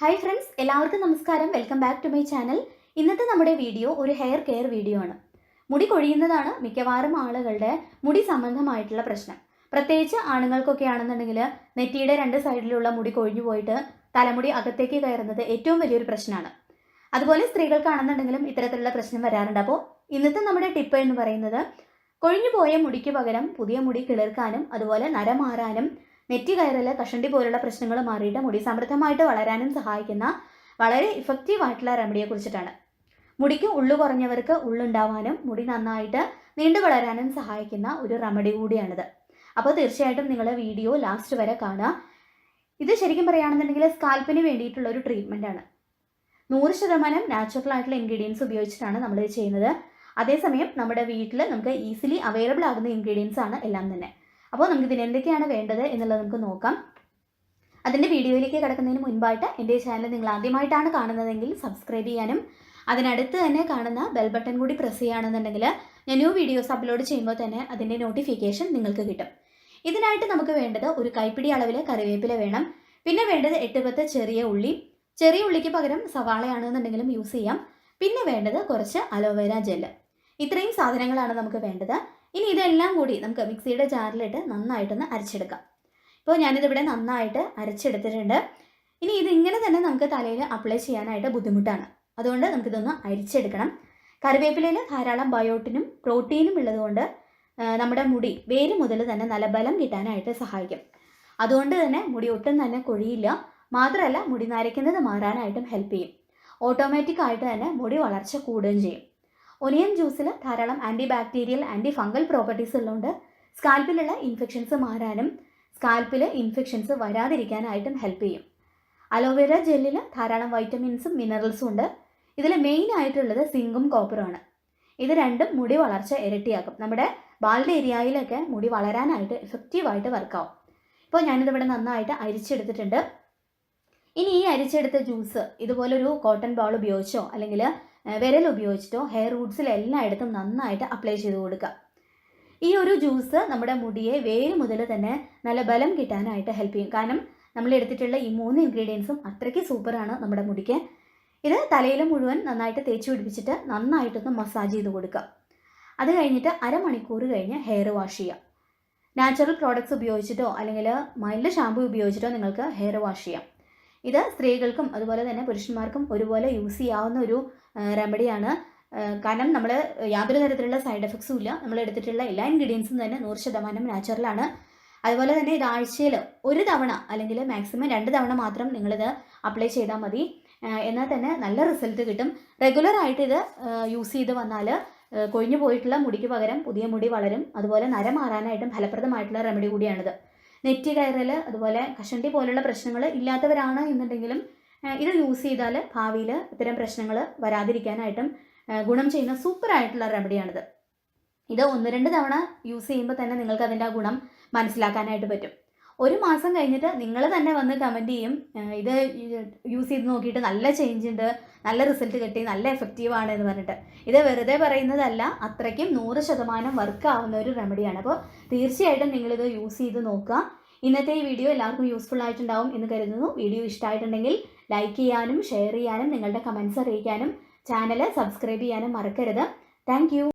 Hi friends എല്ലാവർക്കും നമസ്കാരം. Welcome back to my channel ഇന്നത്തെ നമ്മുടെ വീഡിയോ ഒരു ഹെയർ കെയർ വീഡിയോ ആണ്. മുടി കൊഴിയുന്നതാണ് മിക്കവാറും ആളുകളുടെ മുടി സംബന്ധമായിട്ടുള്ള പ്രശ്നം. പ്രത്യേകിച്ച് ആണുങ്ങൾക്കൊക്കെ ആണെന്നുണ്ടെങ്കിൽ നെറ്റിയുടെ രണ്ട് സൈഡിലുള്ള മുടി കൊഴിഞ്ഞു പോയിട്ട് തലമുടി അകത്തേക്ക് കയറുന്നത് ഏറ്റവും വലിയൊരു പ്രശ്നമാണ്. അതുപോലെ സ്ത്രീകൾക്കാണെന്നുണ്ടെങ്കിലും ഇത്തരത്തിലുള്ള പ്രശ്നം വരാറുണ്ട്. അപ്പോൾ ഇന്നത്തെ നമ്മുടെ ടിപ്പ് എന്ന് പറയുന്നത് കൊഴിഞ്ഞു പോയ മുടിക്ക് പകരം പുതിയ മുടി കിളിർക്കാനും അതുപോലെ നര മാറാനും നെറ്റി കയറൽ കഷണ്ടി പോലുള്ള പ്രശ്നങ്ങൾ മാറിയിട്ട് മുടി സമൃദ്ധമായിട്ട് വളരാനും സഹായിക്കുന്ന വളരെ ഇഫക്റ്റീവ് ആയിട്ടുള്ള റെമഡിയെ കുറിച്ചിട്ടാണ്. മുടിക്ക് ഉള്ളു കുറഞ്ഞവർക്ക് ഉള്ളുണ്ടാവാനും മുടി നന്നായിട്ട് നീണ്ടു വളരാനും സഹായിക്കുന്ന ഒരു റെമഡി കൂടിയാണിത്. അപ്പോൾ തീർച്ചയായിട്ടും നിങ്ങൾ വീഡിയോ ലാസ്റ്റ് വരെ കാണുക. ഇത് ശരിക്കും പറയുകയാണെന്നുണ്ടെങ്കിൽ സ്കാൽപ്പിന് വേണ്ടിയിട്ടുള്ള ഒരു ട്രീറ്റ്മെന്റ് ആണ്. നൂറ് ശതമാനം നാച്ചുറൽ ആയിട്ടുള്ള ഇൻഗ്രീഡിയൻസ് ഉപയോഗിച്ചിട്ടാണ് നമ്മൾ ഇത് ചെയ്യുന്നത്. അതേസമയം നമ്മുടെ വീട്ടിൽ നമുക്ക് ഈസിലി അവൈലബിൾ ആകുന്ന ഇൻഗ്രീഡിയൻസ് ആണ് എല്ലാം തന്നെ. അപ്പോൾ നമുക്ക് ഇതിന് എന്തൊക്കെയാണ് വേണ്ടത് എന്നുള്ളത് നമുക്ക് നോക്കാം. അതിന്റെ വീഡിയോയിലേക്ക് കിടക്കുന്നതിന് മുൻപായിട്ട് എന്റെ ചാനൽ നിങ്ങൾ ആദ്യമായിട്ടാണ് കാണുന്നതെങ്കിൽ സബ്സ്ക്രൈബ് ചെയ്യാനും അതിനടുത്ത് തന്നെ കാണുന്ന ബെൽ ബട്ടൺ കൂടി പ്രസ് ചെയ്യുകയാണെന്നുണ്ടെങ്കിൽ ഞാൻ ന്യൂ വീഡിയോസ് അപ്ലോഡ് ചെയ്യുമ്പോൾ തന്നെ അതിന്റെ നോട്ടിഫിക്കേഷൻ നിങ്ങൾക്ക് കിട്ടും. ഇതിനായിട്ട് നമുക്ക് വേണ്ടത് ഒരു കൈപ്പിടി അളവിൽ കറിവേപ്പില വേണം. പിന്നെ വേണ്ടത് എട്ട് പത്ത് ചെറിയ ഉള്ളി. ചെറിയ ഉള്ളിക്ക് പകരം സവാളയാണെന്നുണ്ടെങ്കിലും യൂസ് ചെയ്യാം. പിന്നെ വേണ്ടത് കുറച്ച് അലോവേര ജെല്ല്. ഇത്രയും സാധനങ്ങളാണ് നമുക്ക് വേണ്ടത്. ഇനി ഇതെല്ലാം കൂടി നമുക്ക് മിക്സിയുടെ ജാറിലിട്ട് നന്നായിട്ടൊന്ന് അരച്ചെടുക്കാം. ഇപ്പോൾ ഞാനിതിവിടെ നന്നായിട്ട് അരച്ചെടുത്തിട്ടുണ്ട്. ഇനി ഇതിങ്ങനെ തന്നെ നമുക്ക് തലയിൽ അപ്ലൈ ചെയ്യാനായിട്ട് ബുദ്ധിമുട്ടാണ്. അതുകൊണ്ട് നമുക്കിതൊന്ന് അരിച്ചെടുക്കണം. കറിവേപ്പിലയിൽ ധാരാളം ബയോട്ടിനും പ്രോട്ടീനും ഉള്ളതുകൊണ്ട് നമ്മുടെ മുടി വേര് മുതൽ തന്നെ നല്ല ബലം കിട്ടാനായിട്ട് സഹായിക്കും. അതുകൊണ്ട് തന്നെ മുടി ഒട്ടും തന്നെ കൊഴിയില്ല. മാത്രമല്ല മുടി നരയ്ക്കുന്നത് മാറാനായിട്ടും ഹെൽപ്പ് ചെയ്യും. ഓട്ടോമാറ്റിക് ആയിട്ട് തന്നെ മുടി വളർച്ച കൂടുകയും ചെയ്യും. ഒനിയൻ ജ്യൂസിൽ ധാരാളം anti bacterial anti fungal properties ഉള്ളതുകൊണ്ട് സ്കാൽപ്പിലുള്ള ഇൻഫെക്ഷൻസ് മാറാനും സ്കാൽപ്പിൽ ഇൻഫെക്ഷൻസ് വരാതിരിക്കാനായിട്ടും ഹെൽപ്പ് ചെയ്യും. അലോവേര ജെല്ലിൽ ധാരാളം വൈറ്റമിൻസും മിനറൽസും ഉണ്ട്. ഇതിൽ മെയിൻ ആയിട്ടുള്ളത് സിങ്കും കോപ്പറുമാണ് ഇത് രണ്ടും മുടി വളർച്ച ഇരട്ടിയാക്കും. നമ്മുടെ ബാൾഡ് ഏരിയയിലൊക്കെ മുടി വളരാനായിട്ട് എഫക്റ്റീവായിട്ട് വർക്കാവും ഇപ്പോൾ ഞാനിതിവിടെ നന്നായിട്ട് അരിച്ചെടുത്തിട്ടുണ്ട്. ഇനി ഈ അരിച്ചെടുത്ത ജ്യൂസ് ഇതുപോലൊരു കോട്ടൺ ബോൾ ഉപയോഗിച്ചോ അല്ലെങ്കിൽ വിരൽ ഉപയോഗിച്ചിട്ടോ ഹെയർ റൂട്ട്സിൽ എല്ലായിടത്തും നന്നായിട്ട് അപ്ലൈ ചെയ്ത് കൊടുക്കുക. ഈ ഒരു ജ്യൂസ് നമ്മുടെ മുടിയെ വേര് മുതൽ തന്നെ നല്ല ബലം കിട്ടാനായിട്ട് ഹെൽപ്പ് ചെയ്യും. കാരണം നമ്മൾ എടുത്തിട്ടുള്ള ഈ മൂന്ന് ഇൻഗ്രീഡിയൻസും അത്രയ്ക്ക് സൂപ്പറാണ് നമ്മുടെ മുടിക്ക്. ഇത് തലയിൽ മുഴുവൻ നന്നായിട്ട് തേച്ച് പിടിപ്പിച്ചിട്ട് നന്നായിട്ടൊന്ന് മസാജ് ചെയ്ത് കൊടുക്കുക. അത് കഴിഞ്ഞിട്ട് അരമണിക്കൂർ കഴിഞ്ഞ് ഹെയർ വാഷ് ചെയ്യുക. നാച്ചുറൽ പ്രോഡക്ട്സ് ഉപയോഗിച്ചിട്ടോ അല്ലെങ്കിൽ മൈൽഡ് ഷാമ്പു ഉപയോഗിച്ചിട്ടോ നിങ്ങൾക്ക് ഹെയർ വാഷ് ചെയ്യാം. ഇത് സ്ത്രീകൾക്കും അതുപോലെ തന്നെ പുരുഷന്മാർക്കും ഒരുപോലെ യൂസ് ചെയ്യാവുന്ന ഒരു റെമഡിയാണ് കാരണം നമ്മൾ യാതൊരു തരത്തിലുള്ള സൈഡ് എഫക്ട്സും ഇല്ല. നമ്മൾ എടുത്തിട്ടുള്ള എല്ലാ ഇൻഗ്രീഡിയൻസും തന്നെ നൂറ് ശതമാനം നാച്ചുറലാണ് അതുപോലെ തന്നെ ഇത് ആഴ്ചയിൽ ഒരു തവണ അല്ലെങ്കിൽ മാക്സിമം രണ്ട് തവണ മാത്രം നിങ്ങളിത് അപ്ലൈ ചെയ്താൽ മതി. എന്നാൽ തന്നെ നല്ല റിസൾട്ട് കിട്ടും. റെഗുലർ ആയിട്ട് ഇത് യൂസ് ചെയ്ത് വന്നാൽ കൊഴിഞ്ഞു പോയിട്ടുള്ള മുടിക്ക് പകരം പുതിയ മുടി വളരും. അതുപോലെ നര മാറാനായിട്ടും ഫലപ്രദമായിട്ടുള്ള റെമഡി കൂടിയാണിത്. നെറ്റി കയറൽ അതുപോലെ കഷണ്ടി പോലുള്ള പ്രശ്നങ്ങൾ ഇല്ലാത്തവരാണ് എന്നുണ്ടെങ്കിലും ഇത് യൂസ് ചെയ്താൽ ഭാവിയിൽ ഇത്തരം പ്രശ്നങ്ങൾ വരാതിരിക്കാനായിട്ടും ഗുണം ചെയ്യുന്ന സൂപ്പർ ആയിട്ടുള്ള റെമഡിയാണിത് ഇത് ഒന്ന് രണ്ട് തവണ യൂസ് ചെയ്യുമ്പോൾ തന്നെ നിങ്ങൾക്ക് അതിന്റെ ആ ഗുണം മനസ്സിലാക്കാനായിട്ട് പറ്റും. ഒരു മാസം കഴിഞ്ഞിട്ട് നിങ്ങൾ തന്നെ വന്ന് കമന്റ് ചെയ്യും. ഇത് യൂസ് ചെയ്ത് നോക്കിയിട്ട് നല്ല ചേഞ്ച് ഉണ്ട് നല്ല റിസൾട്ട് കിട്ടി നല്ല എഫക്റ്റീവ് ആണ് എന്ന് പറഞ്ഞിട്ട്. ഇത് വെറുതെ പറയുന്നതല്ല അത്രയ്ക്കും നൂറ് ശതമാനം വർക്ക് ആവുന്ന ഒരു റെമഡിയാണ് അപ്പോൾ തീർച്ചയായിട്ടും നിങ്ങളിത് യൂസ് ചെയ്ത് നോക്കുക. ഇന്നത്തെ ഈ വീഡിയോ എല്ലാവർക്കും യൂസ്ഫുൾ ആയിട്ടുണ്ടാവും എന്ന് കരുതുന്നു. വീഡിയോ ഇഷ്ടമായിട്ടുണ്ടെങ്കിൽ ലൈക്ക് ചെയ്യാനും ഷെയർ ചെയ്യാനും നിങ്ങളുടെ കമൻസ് അറിയിക്കാനും ചാനൽ സബ്സ്ക്രൈബ് ചെയ്യാനും മറക്കരുത്. താങ്ക്